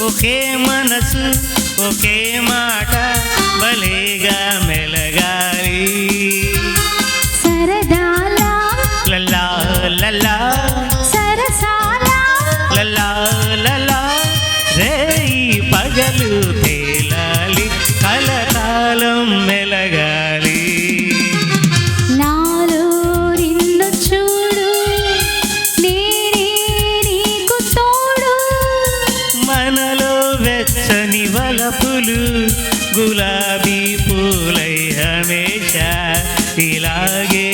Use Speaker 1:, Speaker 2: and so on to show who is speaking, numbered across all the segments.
Speaker 1: ఒకే మనసు ఒకే మాట భలేగా మెలగాలి వెచ్చని వలపులు గులాబీ పూలై హమేషా ఇలాగే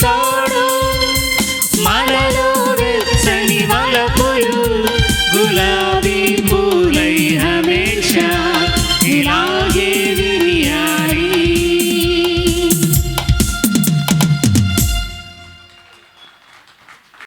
Speaker 1: తోడు మనలో వెచ్చని వలపులు గులాబీ